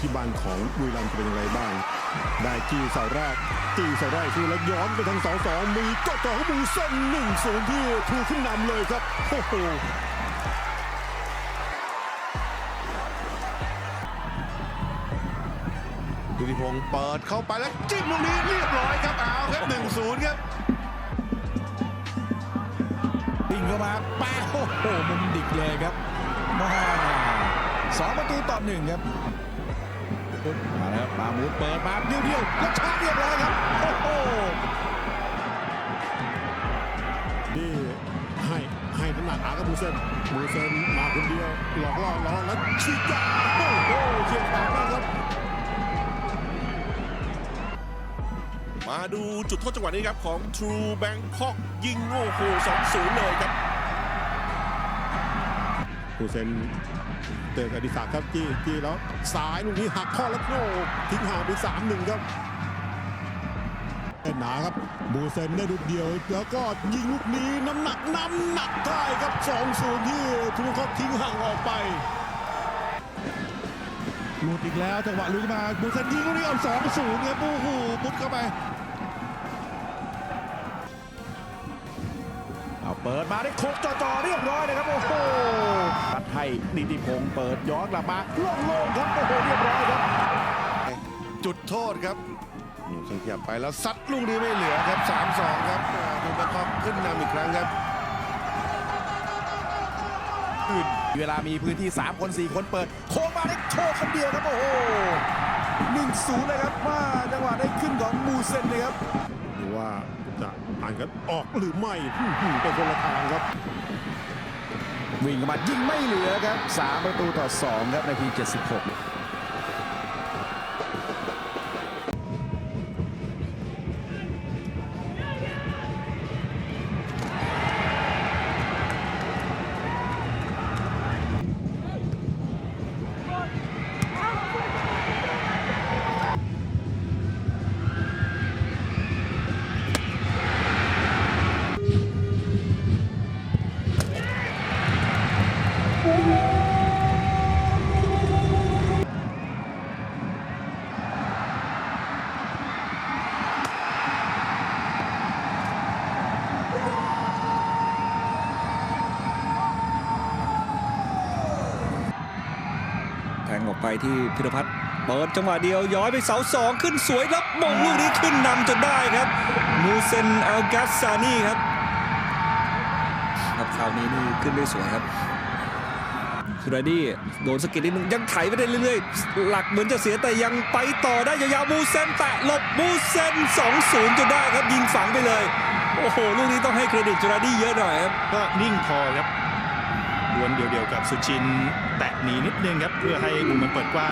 ที่บ้านของบุรีรัมย์จะเป็นอย่างไรบ้าง ได้จี้เสาแรกจี้เสาแรกคือแล้วย้อนไปทางเสาสองมีก็ต่อของบูเส้นหนึ่งศูนย์ที่ถูกขึ้นนำเลยครับโอ้โหดุริพงศ์เปิดเข้าไปแล้วจิ้มลูกนี้เรียบร้อยครับเอาครับ1-0ครับวิ่งเข้ามาแป้งโอ้โหมุมดิกเลยครับมาสองประตูต่อหนึ่งครับุมาแล้วมามูเปิดมาเดียวเดียวแล้วชาร์จเรียบร้อยครับโอ้โหนี่ให้ให้น้ำหนักอากับบูเซนบูเซนมาคนเดียวหลอกล่อหลอกแล้วฉีกยาโอ้โหเฉียบขามากครับ มาดูจุดโทษจังหวะนี้ครับของ True Bangkok ยิงโอ้โห2-0เลยครับ บูเซนเตือนอดิศักดิ์ครับจี้จี้แล้วสายลูกนี้หักข้อแล้วโอ้ทิ้งห่างไปสามหนึ่งครับแน่นหนาครับบูเซนได้ลูกเดียว แล้วก็ยิงลูกนี้น้ำหนักน้ำหนักได้ครับสองศูนย์ที่ทุกคนทิ้งห่างออกไปหลุดอีกแล้วจังหวะลุกมาบุกเซนยิงลูกนี้เอาสองศูนย์ครับโอ้โหมุดเข้าไปเอาเปิดมาได้โคกจ่อๆเรียบร้อยเลยครับ นิติพงศ์เปิดย้อนกลับมาโล่งๆครับโอ้โหเรียบร้อยครับ จุดโทษครับหนูขยับไปแล้วซัดลูกนี้ไม่เหลือครับ 3-2 ครับดูแบงคอกขึ้นนำอีกครั้งครับเวลามีพื้นที่ 3 คน 4 คนเปิด โค้งมาได้โชว์คนเดียวครับ โอ้โหหนึ่งศูนย์เลยครับว่าจังหวะได้ขึ้นของมูเซนเลยครับหรือว่าจะอ่านกันออกหรือไม่อื้อหือเป็นคนละทางครับ วิ่งเข้ามายิงไม่เหลือครับ 3 ประตูต่อ 2 ครับนาที 76 แทงออกไปที่พิรพัฒน์เปิดจังหวะเดียวย้อยไปเสาสองขึ้นสวยแล้วมงลูกนี้ขึ้นนำจนได้ครับ มูเซนอัลกัสซานีครับครับคราวนี้นี่ขึ้นได้สวยครับ สุราดี้โดนสกิดนิดนึงยังไถไปได้เรื่อยๆ หลักเหมือนจะเสียแต่ยังไปต่อได้ยาวๆมูเซนแตะหลบมูเซน2-0จนได้ครับยิงฝังไปเลย โอ้โห ลูกนี้ต้องให้เครดิตจุราดี้เยอะหน่อยครับ ก็นิ่งพอครับดวลเดียวๆกับสุชินแตะหนีนิดนึงครับเพื่อให้มุมมันเปิดกว้าง